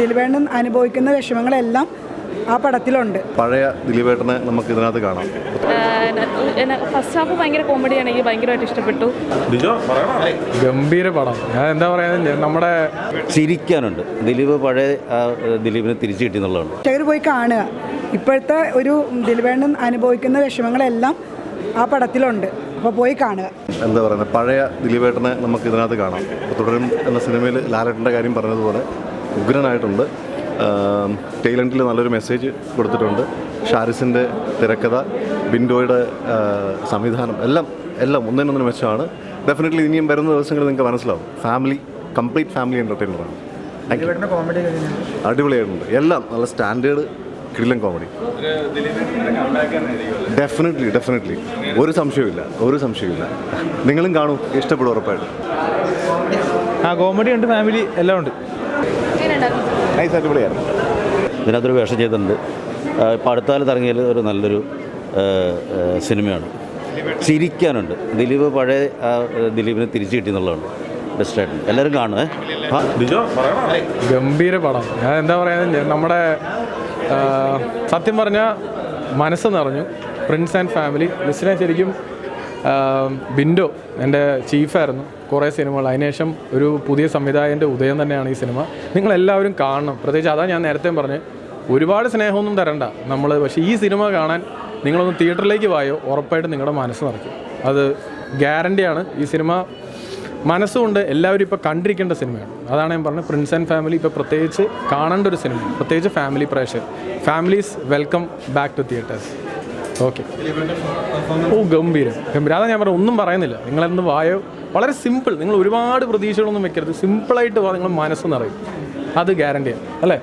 ദിൽവേണ്ണൻ അനുഭവിക്കുന്ന വിഷമങ്ങളെല്ലാം ആ പടത്തിലുണ്ട്. പഴയ ദിലീപേട്ടനെ നമുക്ക് ഇതിനകത്ത് കാണാം ഫസ്റ്റ് ഹാഫ് ഭയങ്കര കോമഡിയാണ് എനിക്ക് ഭയങ്കരമായിട്ട് ഇഷ്ടപ്പെട്ടു. ഗംഭീര പടം. ഞാൻ എന്താ പറയുക നമ്മുടെ ചിരിക്കാനുണ്ട്. ദിലീപ് പഴയ ദിലീപിനെ തിരിച്ചു കിട്ടി എന്നുള്ളതാണ്. പ്രേക്ഷകർ പോയി കാണുക. ഇപ്പോഴത്തെ ഒരു ദിലീപേട്ടൻ അനുഭവിക്കുന്ന വിഷമങ്ങളെല്ലാം ആ പടത്തിലുണ്ട്. അപ്പോൾ പോയി കാണുക. എന്താ പറയുന്നത് പഴയ ദിലീപേട്ടനെ നമുക്ക് ഇതിനകത്ത് കാണാം. തുടരും എന്ന സിനിമയിൽ ലാലേട്ടന്റെ കാര്യം പറഞ്ഞതുപോലെ ഉഗ്രനായിട്ടുണ്ട്. ടൈലൻഡിൽ നല്ലൊരു മെസ്സേജ് കൊടുത്തിട്ടുണ്ട്. ഷാരിസിന്റെ തിരക്കഥ ബിൻഡോയുടെ സംവിധാനം എല്ലാം എല്ലാം ഒന്നിനൊന്നിന് മെച്ചമാണ്. ഡെഫിനറ്റ്ലി ഇനിയും വരുന്ന ദിവസങ്ങളിൽ നിങ്ങൾക്ക് മനസ്സിലാവും. ഫാമിലി കംപ്ലീറ്റ് ഫാമിലി എന്റർടൈനറാണ് അടിപൊളിയായിട്ടുണ്ട്. എല്ലാം നല്ല സ്റ്റാൻഡേർഡ് കിടിലൻ കോമഡി ഡെഫിനറ്റ്ലി ഡെഫിനറ്റ്ലി ഒരു സംശയമില്ല ഒരു സംശയമില്ല നിങ്ങളും കാണും ഇഷ്ടപ്പെടും ഉറപ്പായിട്ട്. ആ കോമഡി ഉണ്ട് ഫാമിലി എല്ലാം ഉണ്ട്. നൈസ് ഇതിനകത്തൊരു വേഷം ചെയ്തിട്ടുണ്ട്. ഇപ്പോൾ അടുത്ത കാലത്ത് ഇറങ്ങിയതിൽ ഒരു നല്ലൊരു സിനിമയാണ്. ചിരിക്കാനുണ്ട്. ദിലീപ് പഴയ ആ, ദിലീപിനെ തിരിച്ചു കിട്ടി എന്നുള്ളതാണ് ബെസ്റ്റായിട്ടുണ്ട് എല്ലാവരും കാണുമേ ആ. ഗംഭീര പടം. ഞാൻ എന്താ പറയുക നമ്മുടെ സത്യം പറഞ്ഞാൽ മനസ്സ് നിറഞ്ഞു. ഫ്രണ്ട്സ് ആൻഡ് ഫാമിലി മിസ്സിനെ ശരിക്കും ബിൻഡോ എന്റെ ചീഫായിരുന്നു. കുറേ സിനിമകൾ. അതിനുശേഷം ഒരു പുതിയ സംവിധായകന്റെ ഉദയം തന്നെയാണ് ഈ സിനിമ. നിങ്ങളെല്ലാവരും കാണണം. പ്രത്യേകിച്ച് അതാ ഞാൻ നേരത്തെ പറഞ്ഞ് ഒരുപാട് സ്നേഹമൊന്നും തരണ്ട. നമ്മൾ പക്ഷേ ഈ സിനിമ കാണാൻ നിങ്ങളൊന്ന് തിയേറ്ററിലേക്ക് വായോ? ഉറപ്പായിട്ട് നിങ്ങളുടെ മനസ്സ് നിറയ്ക്കും. അത് ഗ്യാരണ്ടിയാണ്. ഈ സിനിമ മനസ്സുകൊണ്ട് എല്ലാവരും ഇപ്പോൾ കണ്ടിരിക്കേണ്ട സിനിമയാണ്. അതാണ് ഞാൻ പറഞ്ഞത്. പ്രിൻസ് ആൻഡ് ഫാമിലി ഇപ്പോൾ പ്രത്യേകിച്ച് കാണേണ്ട ഒരു സിനിമ പ്രത്യേകിച്ച് family പ്രേഷർ families welcome back to theatres okay. ഓ ഗംഭീരം. ഗംഭീരം. അതാ ഞാൻ പറഞ്ഞത് ഒന്നും പറയുന്നില്ല. നിങ്ങളെന്ന് വായോ? വളരെ സിമ്പിൾ. നിങ്ങൾ ഒരുപാട് പ്രതീക്ഷകളൊന്നും വെക്കരുത്. സിമ്പിളായിട്ട് വാ നിങ്ങൾ മനസ്സ് നിറയും അത് ഗ്യാരണ്ടിയാണ് അല്ലേ?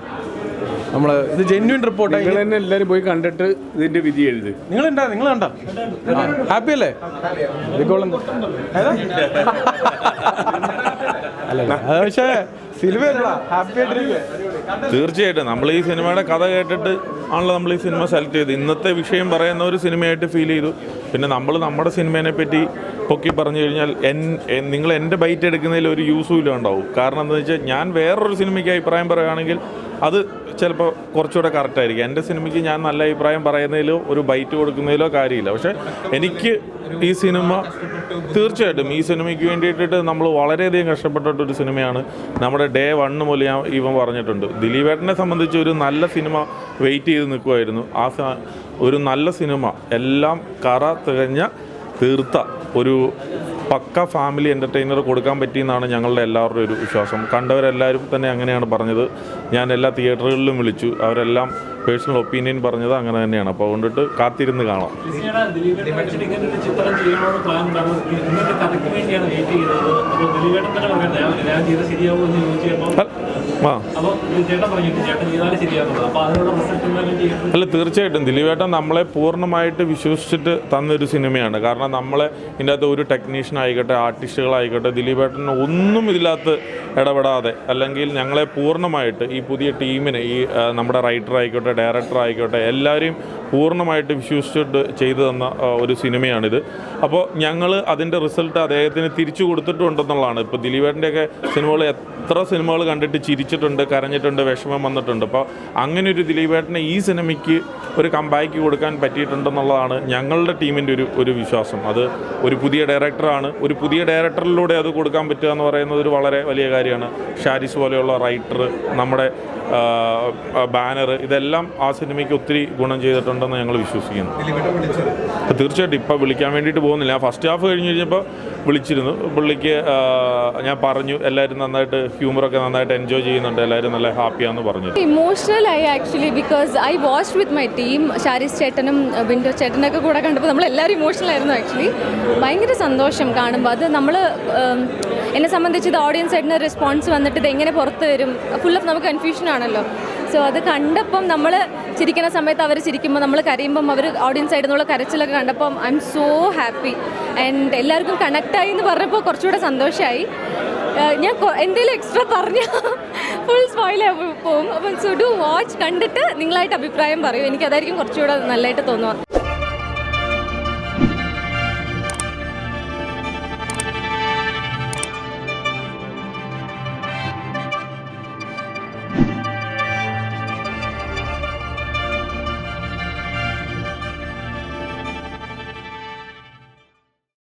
നമ്മൾ ഇത് ജെന്യൂൻ റിപ്പോർട്ട് നിങ്ങൾ തന്നെ എല്ലാവരും പോയി കണ്ടിട്ട് ഇതിന്റെ വിധി എഴുതി. നിങ്ങൾ ഉണ്ടാ നിങ്ങൾ കണ്ട ഹാപ്പി അല്ലേ പക്ഷേ സിനിമ ഹാപ്പി ആയിട്ടിരിക്കുക തീർച്ചയായിട്ടും. നമ്മൾ ഈ സിനിമയുടെ കഥ കേട്ടിട്ട് ആണല്ലോ നമ്മൾ ഈ സിനിമ സെലക്ട് ചെയ്ത് ഇന്നത്തെ വിഷയം പറയുന്ന ഒരു സിനിമയായിട്ട് ഫീൽ ചെയ്തു. പിന്നെ നമ്മൾ നമ്മുടെ സിനിമേനെ പറ്റി പൊക്കി പറഞ്ഞു കഴിഞ്ഞാൽ എൻ നിങ്ങൾ എന്റെ ബൈറ്റ് എടുക്കുന്നതിൽ ഒരു യൂസും ഇല്ല ഉണ്ടാവും. കാരണം എന്താണെന്ന് വെച്ചാൽ ഞാൻ വേറൊരു സിനിമയ്ക്ക് അഭിപ്രായം പറയുകയാണെങ്കിൽ അത് ചിലപ്പോൾ കുറച്ചുകൂടെ കറക്റ്റായിരിക്കും എന്റെ സിനിമയ്ക്ക് ഞാൻ നല്ല അഭിപ്രായം പറയുന്നതിലോ ഒരു ബൈറ്റ് കൊടുക്കുന്നതിലോ കാര്യമില്ല. പക്ഷേ എനിക്ക് ഈ സിനിമ തീർച്ചയായിട്ടും ഈ സിനിമയ്ക്ക് വേണ്ടിയിട്ട് നമ്മൾ വളരെയധികം കഷ്ടപ്പെട്ടിട്ടൊരു സിനിമയാണ്. നമ്മുടെ ഡേ വണ്ണ് മുതൽ ഞാൻ ഇവൻ പറഞ്ഞിട്ടുണ്ട്. ദിലീപേട്ടനെ സംബന്ധിച്ച് ഒരു നല്ല സിനിമ വെയിറ്റ് ചെയ്ത് നിൽക്കുമായിരുന്നു ആ ഒരു നല്ല സിനിമ. എല്ലാം കറ തികഞ്ഞ തീർത്ത ഒരു പക്ക ഫാമിലി എന്റർടൈനർ കൊടുക്കാൻ പറ്റിയെന്നാണ് ഞങ്ങളുടെ എല്ലാവരുടെയും ഒരു വിശ്വാസം. കണ്ടവരെല്ലാവരും തന്നെ അങ്ങനെയാണ് പറഞ്ഞത്. ഞാൻ എല്ലാ തിയേറ്ററുകളിലും വിളിച്ചു. അവരെല്ലാം പേഴ്സണൽ ഒപ്പീനിയൻ പറഞ്ഞത് അങ്ങനെ തന്നെയാണ്. അപ്പോൾ അതുകൊണ്ടിട്ട് കാത്തിരുന്ന് കാണാം. അല്ല തീർച്ചയായിട്ടും ദിലീപേട്ടൻ നമ്മളെ പൂർണമായിട്ട് വിശ്വസിച്ചിട്ട് തന്നൊരു സിനിമയാണ്. കാരണം നമ്മളെ ഇതിന്റെ അകത്ത് ഒരു ടെക്നീഷ്യൻ ആയിക്കോട്ടെ ആർട്ടിസ്റ്റുകളായിക്കോട്ടെ ദിലീപേട്ടൻ ഒന്നും ഇതിനകത്ത് ഇടപെടാതെ അല്ലെങ്കിൽ ഞങ്ങളെ പൂർണമായിട്ട് ഈ പുതിയ ടീമിനെ ഈ നമ്മുടെ റൈറ്റർ ആയിക്കോട്ടെ ഡയറക്ടർ ആയിക്കോട്ടെ എല്ലാവരെയും പൂർണമായിട്ട് വിശ്വസിച്ചിട്ട് ചെയ്തു തന്ന ഒരു സിനിമയാണിത്. അപ്പോൾ ഞങ്ങൾ അതിന്റെ റിസൾട്ട് അദ്ദേഹത്തിന് തിരിച്ചു കൊടുത്തിട്ടുണ്ടെന്നുള്ളതാണ്. ഇപ്പോൾ ദിലീപേട്ടന്റെയൊക്കെ സിനിമകൾ എത്ര സിനിമകൾ കണ്ടിട്ട് ചിരിച്ചിട്ടുണ്ട് കരഞ്ഞിട്ടുണ്ട് വിഷമം വന്നിട്ടുണ്ട്. അപ്പോൾ അങ്ങനെ ഒരു ദിലീപേട്ടനെ ഈ സിനിമയ്ക്ക് ഒരു കമ്പാക്ക് കൊടുക്കാൻ പറ്റിയിട്ടുണ്ടെന്നുള്ളതാണ് ഞങ്ങളുടെ ടീമിന്റെ ഒരു ഒരു വിശ്വാസം. അത് ഒരു പുതിയ ഡയറക്ടറാണ്. ഒരു പുതിയ ഡയറക്ടറിലൂടെ അത് കൊടുക്കാൻ പറ്റുക എന്ന് പറയുന്നത് ഒരു വളരെ വലിയ കാര്യമാണ്. ഷാരിസ് പോലെയുള്ള റൈറ്റർ നമ്മുടെ ബാനർ ഇതെല്ലാം ആ സിനിമയ്ക്ക് ഒത്തിരി ഗുണം ചെയ്തിട്ടുണ്ടെന്ന് ഞങ്ങൾ വിശ്വസിക്കുന്നു. തീർച്ചയായിട്ടും ഇപ്പോൾ വിളിക്കാൻ വേണ്ടിയിട്ട് പോകുന്നില്ല. ഫസ്റ്റ് ഹാഫ് കഴിഞ്ഞ് കഴിഞ്ഞപ്പോൾ വിളിച്ചിരുന്നു. പുള്ളിക്ക് ഞാൻ പറഞ്ഞു എല്ലാവരും നന്നായിട്ട് ഹ്യൂമറൊക്കെ നന്നായിട്ട് എൻജോയ് ചെയ്യുന്നുണ്ട്. എല്ലാവരും നല്ല ഹാപ്പിയാന്ന് പറഞ്ഞു. ഇമോഷണൽ ആയി actually because I watch with my team Sharis ചേട്ടനും വിൻഡോ ചേട്ടനൊക്കെ കൂടെ കണ്ടപ്പോൾ നമ്മൾ എല്ലാവരും ഇമോഷണൽ ആയിരുന്നു ആക്ച്വലി ഭയങ്കര സന്തോഷം കാണുമ്പോൾ അത് നമ്മൾ എന്നെ സംബന്ധിച്ച് ഇത് ഓഡിയൻസ് ആയിട്ട് റെസ്പോൺസ് വന്നിട്ട് ഇത് എങ്ങനെ പുറത്ത് വരും? ഫുൾ ഓഫ് നമുക്ക് കൺഫ്യൂഷൻ ആണല്ലോ. സോ അത് കണ്ടപ്പം നമ്മൾ ചിരിക്കുന്ന സമയത്ത് അവർ ചിരിക്കുമ്പോൾ നമ്മൾ കരയുമ്പം അവർ ഓഡിയൻസ് ആയിട്ട് നമ്മൾ കരച്ചിലൊക്കെ കണ്ടപ്പം I am so happy and എല്ലാവർക്കും കണക്റ്റായി എന്ന് പറഞ്ഞപ്പോൾ കുറച്ചുകൂടെ സന്തോഷമായി ഞാൻ എന്തെങ്കിലും എക്സ്ട്രാ പറഞ്ഞാൽ ഫുൾ സ്പോയിൽ പോകും അപ്പം സോ ഡു വാച്ച് കണ്ടിട്ട് നിങ്ങളായിട്ട് അഭിപ്രായം പറയൂ. എനിക്കതായിരിക്കും കുറച്ചുകൂടെ നല്ലതായിട്ട് തോന്നുക.